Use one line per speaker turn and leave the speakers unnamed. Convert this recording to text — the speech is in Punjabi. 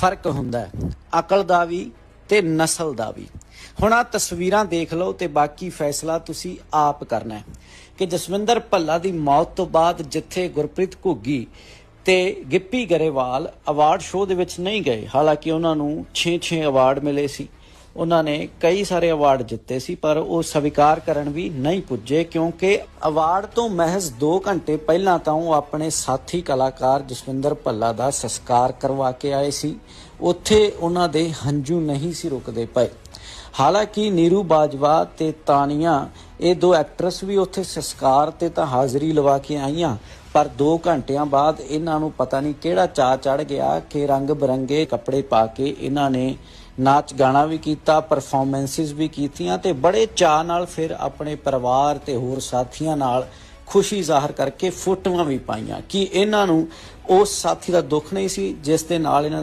ਫ਼ਰਕ ਹੁੰਦਾ ਹੈ। ਅਕਲ ਦਾ ਵੀ ਤੇ ਨਸਲ ਦਾ ਵੀ। ਹੁਣ ਆ ਤਸਵੀਰਾਂ ਦੇਖ ਲਓ ਤੇ ਬਾਕੀ ਫੈਸਲਾ ਤੁਸੀਂ ਆਪ ਕਰਨਾ ਹੈ ਕਿ ਜਸਵਿੰਦਰ ਭੱਲਾ ਦੀ ਮੌਤ ਤੋਂ ਬਾਅਦ ਜਿੱਥੇ ਗੁਰਪ੍ਰੀਤ ਘੁੱਗੀ ਤੇ ਗਿੱਪੀ ਗਰੇਵਾਲ ਅਵਾਰਡ ਸ਼ੋਅ ਦੇ ਵਿੱਚ ਨਹੀਂ ਗਏ। ਹਾਲਾਂਕਿ ਉਹਨਾਂ ਨੂੰ 6-6 ਅਵਾਰਡ ਮਿਲੇ ਸੀ। ਉਹਨਾਂ ਨੇ ਕਈ ਸਾਰੇ ਅਵਾਰਡ ਜਿੱਤੇ ਸੀ, ਪਰ ਉਹ ਸਵੀਕਾਰ ਕਰਨ ਵੀ ਨਹੀਂ ਪੁੱਜੇ, ਕਿਉਂਕਿ ਅਵਾਰਡ ਤੋਂ ਮਹਿਜ਼ 2 ਘੰਟੇ ਪਹਿਲਾਂ ਤਾਂ ਉਹ ਆਪਣੇ ਸਾਥੀ ਕਲਾਕਾਰ ਜਸਵਿੰਦਰ ਭੱਲਾ ਦਾ ਸੰਸਕਾਰ ਕਰਵਾ ਕੇ ਆਏ ਸੀ। ਉੱਥੇ ਉਹਨਾਂ ਦੇ ਹੰਝੂ ਨਹੀਂ ਸੀ ਰੁਕਦੇ ਪਏ। ਹਾਲਾਂਕਿ ਨੀਰੂ ਬਾਜਵਾ ਤੇ ਤਾਨੀਆ ਇਹ ਦੋ ਐਕਟਰਸ ਵੀ ਉੱਥੇ ਸੰਸਕਾਰ ਤੇ ਤਾਂ ਹਾਜ਼ਰੀ ਲਵਾ ਕੇ ਆਈਆਂ, ਪਰ 2 ਘੰਟਿਆਂ ਬਾਅਦ ਇਹਨਾਂ ਨੂੰ ਪਤਾ ਨਹੀਂ ਕਿਹੜਾ ਚਾ ਚੜ ਗਿਆ ਕਿ ਰੰਗ ਬਰੰਗੇ ਕੱਪੜੇ ਪਾ ਕੇ ਇਹਨਾਂ ਨੇ ਨਾਚ ਗਾਣਾ ਵੀ ਕੀਤਾ ਪਰਫਾਰਮੈਂਸਿਸ ਵੀ ਕੀਤੀਆਂ ਤੇ ਬੜੇ ਚਾਅ ਨਾਲ ਫਿਰ ਆਪਣੇ ਪਰਿਵਾਰ ਤੇ ਹੋਰ ਸਾਥੀਆਂ ਨਾਲ ਖੁਸ਼ੀ ਜ਼ਾਹਰ ਕਰਕੇ ਫੋਟੋਆਂ ਵੀ ਪਾਈਆਂ। ਕਿ ਇਹਨਾਂ ਨੂੰ ਉਸ ਸਾਥੀ ਦਾ ਦੁੱਖ ਨਹੀਂ ਸੀ ਜਿਸ ਦੇ ਨਾਲ ਇਹਨਾਂ